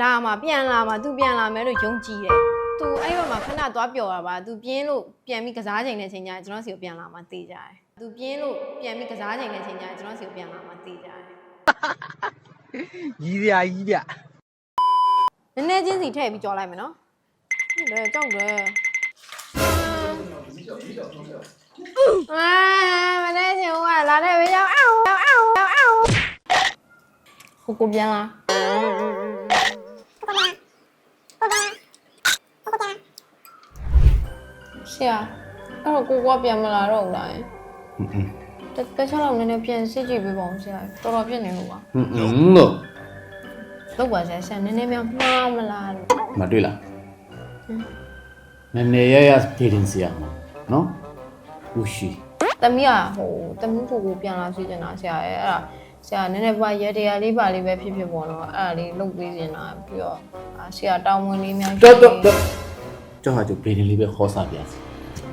လာမှာပြန်လာမှာ तू ပြန်လာမယ်လို့ယုံကြည်တယ် तू အဲ့ဘက်မှာခဏသွားပျော်တာပါ तू ပြင်းလို့ပြန်ပြီးကစားချိန်တဲ့ချိန်ကျရင်ကျွန်တော်စီကိုပြန်လာမှာတေးကြတယ် तू ပြင်းလို့ပြန်ပြီးကစားချိန်တဲ့ချိန်ကျရင်ကျွန်တော်စီကိုပြန်လာမှာတေးကြတယ် ကြီးစရာကြီးဗျ နည်းနည်းချင်းစီထည့်ပြီးကြော်လိုက်မယ်နော်ဟုတ်တယ်ကြောက်တယ်အာမနေ့ချင်းကလာတဲ့ဘေးရောက်အောင်းအောင်းအောင်းအောင်းကိုကိုပြန်လာ ဆရာအဲ့တော့ကိုကပြန်မလာတော့ဘူးလားတတခြားတော့နည်းနည်းပြန်စစ်ကြည့်ပေးပါဦးဆရာတော်တော်ပြည့်နေလို့ပါဟွန်းဟွန်းလို့လောက်ပါဆရာဆရာနည်းနည်းများမှားမလားလို့မတွေ့လားနည်းနည်းရရဒေရင်စီရမှာနော်ဦးရှိတမီးကဟိုတမီးကိုကိုပြန်လာစီချင်တာဆရာရဲ့အဲ့ဒါဆရာနည်းနည်းပါရတရားလေးပါလေးပဲဖြစ်ဖြစ်ပေါ့နော်အဲ့ဒါလေးလုပ်ပေးချင်တာပြီးတော့အာဆရာတောင်းဝင်လေးများတော့တော့ တော့ကျောင်းဟာကျဒေရင်လေးပဲခေါ်စားပြစီ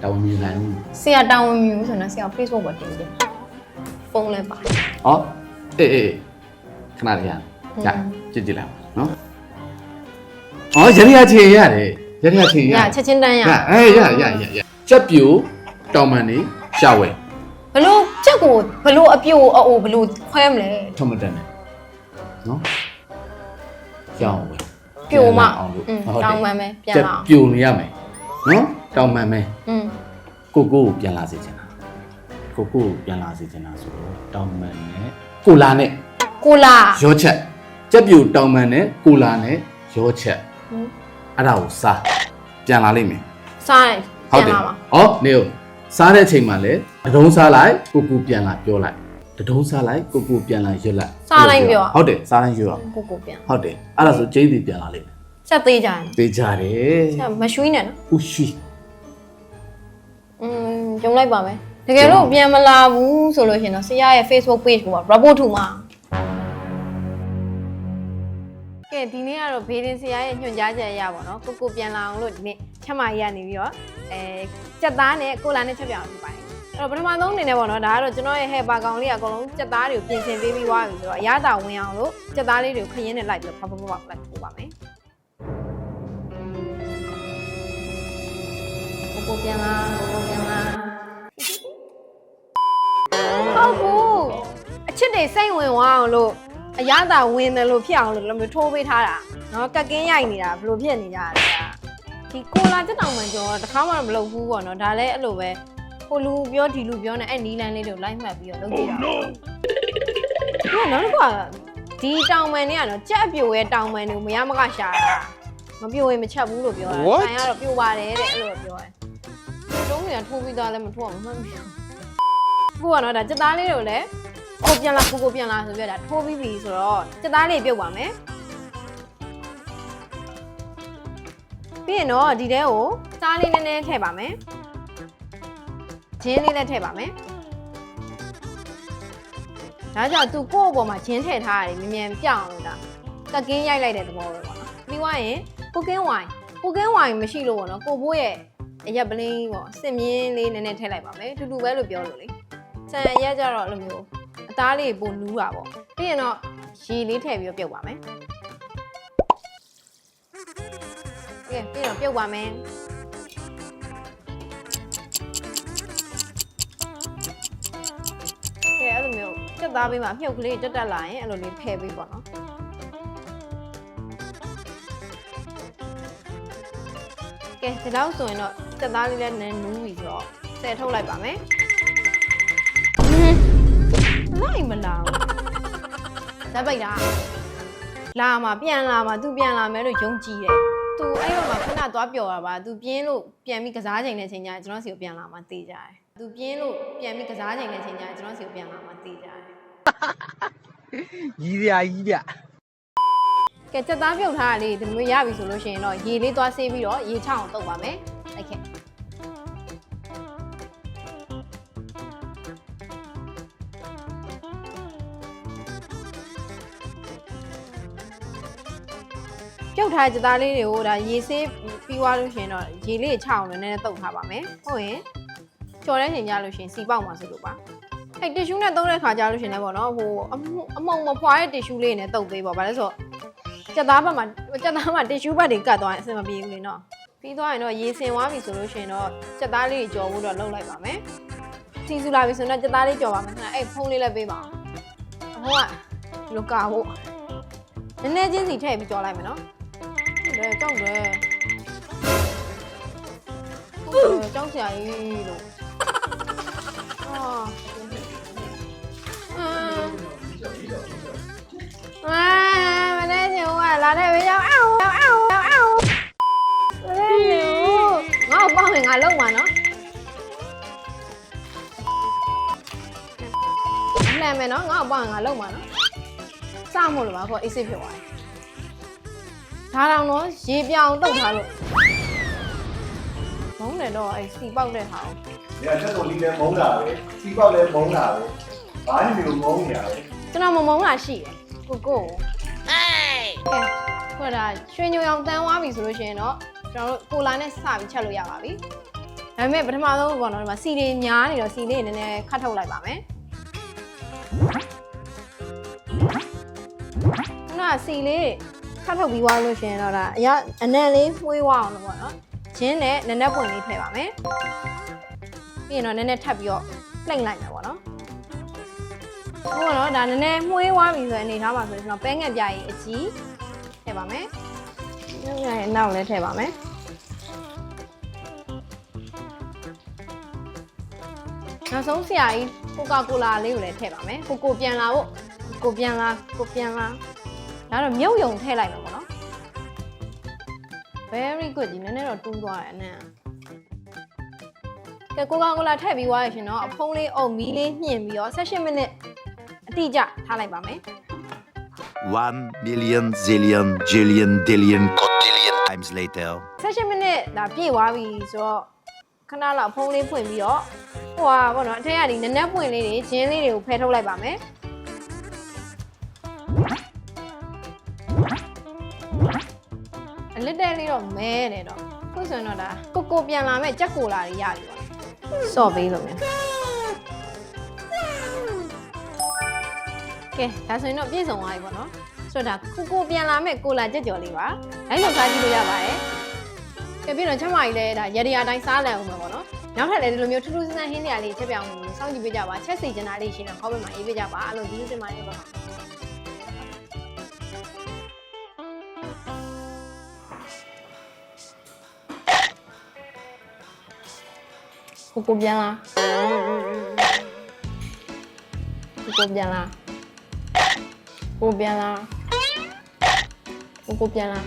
တောင်းမြင်နိုင်ဘူးဆရာတောင်းဝင်မြူဆိုတော့ဆရာ Facebook ပေါ်တင်တယ်ဖုန်းလည်းပါဟောအေးအေးခဏလေးရကြာကြည့်ကြည့်လိုက်နော်အော်ရရချင်ရတယ်ရရချင်ရညချက်ချင်းတန်းရရအေးရရရရချက်ပြူတောင်မန်နေရှာဝဲဘလို့ချက်ကိုဘလို့အပြိုအိုဘလို့ခွဲမလဲထမတန်နဲ့နော်ကြောင်းဝဲ ပြိုမှအောင်လို့ဟုတ်တယ်တောင်းပန်မယ်ပြန်လာအောင်ပြိုနေရမယ်နော်တောင်းပန်မယ်อืมကိုကိုကိုပြန်လာစေချင်တာကိုကိုကိုပြန်လာစေချင်တာဆိုတော့တောင်းပန်နဲ့ကိုလာနဲ့ကိုလာရောချက်ကြက်ပြိုတောင်းပန်နဲ့ကိုလာနဲ့ရောချက်အဲ့ဒါကိုစားပြန်လာလိမ့်မယ်စားတယ်ဟုတ်ပြန်တယ်လာပါ ဟောနေဦးစားတဲ့အချိန်မှာလဲအတုံးစားလိုက်ကိုကိုပြန်လာပြောလိုက် တဒုံးစားလိုက်ကိုကိုပြန်လာရွတ်လိုက်စားလိုက်ပြောဟုတ်တယ်စားလိုက်ရွတ်အောင်ကိုကိုပြန်ဟုတ်တယ်အဲ့ဒါဆိုကျိန်းစီပြန်လာလိမ့်မယ်ချက်သေးကြရင်ပေးကြတယ်ချက်မရွှီးနဲ့နော်ဥရှိอืมကြုံလိုက်ပါမယ်တကယ်လို့ပြန်မလာဘူးဆိုလို့ရှိရင်တော့ဆရာရဲ့ Facebook page ကိုပါ report ထုမှာကဲဒီနေ့ကတော့ဘေးရင်ဆရာရဲ့ညွှန်ကြားချက်အရပါတော့ကိုကိုပြန်လာအောင်လို့ဒီနေ့ချက်မကြီးကနေပြီးတော့အဲစက်သားနဲ့ကိုလာနဲ့ချက်ပြအောင်လုပ်ပါတယ်အဲ့ တော့ပထမဆုံးအနေနဲ့ပေါ့နော်ဒါကတော့ကျွန်တော်ရဲ့ hair ပါကောင်လေးကအကုန်လုံးစက်သားတွေကိုပြင်ဆင်ပေးပြီးသွားပြီဆိုတော့အရသာဝင်အောင်လို့စက်သားလေးတွေကိုခရင်နဲ့လိုက်ပြီးတော့ဖဖဖဖလိုက်ထိုးပါမယ်ကိုကိုပြန်လာကိုကိုပြန်လာဟုတ်ဘူးအချစ်တွေစိတ်ဝင်သွားအောင်လို့အရသာဝင်တယ်လို့ဖြစ်အောင်လို့လည်းထိုးပေးထားတာနော်ကက်ကင်းရိုက်နေတာဘယ်လိုဖြစ်နေကြလဲဒီကိုလာတက်တောင်မှန်ကျော်တခါမှမလုပ်ဘူးပေါ့နော်ဒါလည်းအဲ့လိုပဲ ကိုလူပြောဒီလူပြောနေအဲ့နီလန်းလေးတွေကိုလိုက်မှတ်ပြီးတော့လုပ်ကြည့်တာဟုတ်နောက်တစ်ခါဒီတောင်မှန်တွေကနော်ကြက်အပြိုရဲ့တောင်မှန်တွေကိုမရမကရှာတာမပြိုရင်မချက်ဘူးလို့ပြောတာဆိုင်ကတော့ပြိုပါတယ်တဲ့အဲ့လိုပြောတယ်တုံးတွေကထိုးပြီးသားလည်းမထိုးအောင်မှတ်မိဘူးကိုကတော့ဒါစက်သားလေးတွေကိုလည်းကိုပြန်လာကိုကိုပြန်လာဆိုပြတာထိုးပြီးပြီဆိုတော့စက်သားလေးပြုတ်ပါမယ်ပြီးရင်တော့ဒီထဲကိုစားလေးနည်းနည်းထည့်ပါမယ် ဂျင်းလေးလည်းထည့်ပါမယ်ဒါကြောင့်သူကိုယ့်အပေါ်မှာဂျင်းထည့်ထားရတယ်မြင်မြန်ပြောင်းလို့ဒါကက်ကင်းရိုက်လိုက်တဲ့သဘောပဲပေါ့နော်ပြီးွားရင်ကိုကင်းဝိုင်ကိုကင်းဝိုင်မရှိလို့ပေါ့နော်ကိုဘိုးရဲ့အရက်ပလင်းပေါ့စင်မြင်းလေးနည်းနည်းထည့်လိုက်ပါမယ်တူတူပဲလို့ပြောလို့လေဆန်ရက်ကြတော့အဲ့လိုမျိုးအသားလေးပိုနူးတာပေါ့ပြီးရင်တော့ရေလေးထည့်ပြီးတော့ပြုတ်ပါမယ်ကဲပြီးတော့ပြုတ်ပါမယ် တ်သားပေးမှာမြုပ်ကလေးတက်တက်လာရင်အဲ့လိုလေးဖယ်ပေးပေါ့နော်ကဲဒီလောက်ဆိုရင်တော့တက်သားလေးလည်းနည်းနူးပြီဆိုတော့ဆယ်ထုတ်လိုက်ပါမယ်လိုက်မလာဘူးလက်ပိတ်တာလာမှာပြန်လာမှာ तू ပြန်လာမယ်လို့ယုံကြည်တယ်သူအဲ့ဘက်မှာခဏသွားပျော်တာပါသူပြင်းလို့ပြန်ပြီးကစားချိန်တဲ့ချိန်ကျရင်ကျွန်တော်စီကိုပြန်လာမှတေးကြတယ် သူပြင်းလို့ပြန်ပြီးကစားချိန်နဲ့ချိန်ကြကျွန်တော်စီကိုပြန်လာမှသိကြတယ်ကြီးစရာကြီးဗျကဲချက်သားပြုတ်ထားတာလေးဒီလိုရပြီဆိုလို့ရှိရင်တော့ရေလေးသွားဆေးပြီးတော့ရေချောင်းအောင်တုပ်ပါမယ်အဲ့ခက်ပြုတ်ထားတဲ့ကြသားလေးတွေကိုဒါရေဆေးပြီးွားလို့ရှင်တော့ရေလေးချောင်းလည်းနည်းနည်းတုပ်ထားပါမယ်ဟုတ်ရင် တဲ့ချိန်ကြလို့ရှိရင်စီပေါက်မှာဆိုလို့ပါအဲ့တီရှူးနဲ့တုပ်တဲ့ခါကြလို့ရှိရင်လည်းပေါ့နော်ဟိုအမှုအမုံမဖွာတဲ့တီရှူးလေးနဲ့တုပ်ပေးပါဗါလဲဆိုတော့ကြက်သားဘက်မှာကြက်သားမှာတီရှူးဘက်တွေကတ်သွားရင်အဆင်မပြေဘူးလေနော်ပြီးသွားရင်တော့ရေစင်သွားပြီဆိုလို့ရှိရင်တော့ကြက်သားလေးတွေကြော်ဖို့တော့လုပ်လိုက်ပါမယ်စီစုလာပြီဆိုတော့ကြက်သားလေးကြော်ပါမယ်ခဏအဲ့ဖုန်းလေးလည်းပေးပါအောင်ဟိုကဒီလိုကာဖို့နည်းနည်းချင်းစီထည့်ပြီးကြော်လိုက်မယ်နော်ဟုတ်တယ်ကြောက်တယ်ဟုတ်တယ်ကြောက်စရာကြီးလို့ အာအင်းအာမနေ့ကဟိုကလာတဲ့ဘေးရောက်အောင်းအောင်းအောင်းမနေ့ကငါ့ကိုပေါင်းရင်ငါလုံမှာနော်လှမ်းမယ်နော်ငါ့ကိုပေါင်းရင်ငါလုံမှာနော်စမို့လို့ပါခေါ်အေးစစ်ဖြစ်သွားတယ်ဒါတောင်တော့ရေပြောင်တုတ်ထားလို့မုန်းတယ်တော့အဲ့စီပေါက်တဲ့ဟာကို။ ညချက်တော်လေးလည်းမုန်းတာပဲ။စီပေါက်လည်းမုန်းတာပဲ။ဘာလို့ဒီလိုမုန်းနေရလဲကျွန်တော်မမုန်းတာရှိတယ်ကိုကိုအေးကဲဟိုဒါရွှေညိုအောင်တန်းသွားပြီဆိုလို့ရှိရင်တော့ကျွန်တော်တို့ကိုလာနဲ့စပြီးချက်လို့ရပါပြီဒါပေမဲ့ပထမဆုံးပေါ့နော်ဒီမှာစီတွေများနေတော့စီလေးနည်းနည်းခတ်ထုတ်လိုက်ပါမယ်ခုနကစီလေးခတ်ထုတ်ပြီးသွားလို့ရှိရင်တော့ဒါအရာအနံ့လေးမှွေးသွားအောင်လို့ပေါ့နော်ဂျင်းနဲ့နည်းနည်းပွင့်လေးထည့်ပါမယ် ပြီးရင်တော့နည်းနည်းထပ်ပြီးတော့ပြိတ်လိုက်မယ်ပေါ့နော်ဟုတ်တော့ဒါနည်းနည်းမှွေးသွားပြီဆိုရင်အနေထားပါဆိုရင်ကျွန်တော်ပဲငက်ပြားကြီးအကြီးထည့်ပါမယ်။ညညရဲ့နောက်လည်းထည့်ပါမယ်။နောက်ဆုံးဆရာကြီးကိုကာကိုလာလေးကိုလည်းထည့်ပါမယ်။ကိုကိုပြန်လာဖို့ကိုပြန်လာကိုပြန်လာဒါတော့မြုပ်ယုံထည့်လိုက်မှာပေါ့နော်။ very good ဒီနည်းနည်းတော့တူးသွားတယ်အနံ့ ကဲကိုကာကိုလာထည့်ပြီးသွားရရှင်တော့အဖုံးလေးအုပ်မီးလေးညှင်ပြီးတော့18မိနစ်အတိအကျထားလိုက်ပါမယ် One million zillion jillion dillion cotillion times later. 18မိနစ်ဒါပြည့်သွားပြီဆိုတော့ခဏလောက်ဖုံးလေးဖွင့်ပြီးတော့ဟိုဟာပေါ့နော်အထက်ကဒီနက်နက်ပွင့်လေးတွေဂျင်းလေးတွေကိုဖယ်ထုတ်လိုက်ပါမယ်အလစ်တဲလေးတော့မဲတယ်တော့ခုဆိုရင်တော့ဒါကိုကိုပြန်လာမဲ့ကြက်ကိုလာတွေရပြီပါ စော့ပေးလို့မြန်ကဲဒါဆိုရင်တော့ပြည့်စုံသွားပြီပေါ့နော်ဆိုတော့ဒါကိုကိုပြန်လာမဲ့ကိုလာကြက်ကြော်လေးပါလိုက်လို့စားကြည့်လို့ရပါတယ်ကဲပြီးတော့ချမ်းမကြီးလည်းဒါရရတိုင်းစားလည်အောင်ပဲပေါ့နော်နောက်ထပ်လည်းဒီလိုမျိုးထူးထူးဆန်းဆန်းဟင်းစရာလေးချက်ပြောင်းလို့စောင့်ကြည့်ပေးကြပါချက်စီကျင်တာလေးရှိတော့ခေါင်းပေါ်မှာရေးပေးကြပါအဲ့လိုဒီလိုတင်ပါတယ်ပါ ကိုကိုပြန်လာကိုကိုပြန်လာကိုပြန်လာကိုကိုပြန်လာ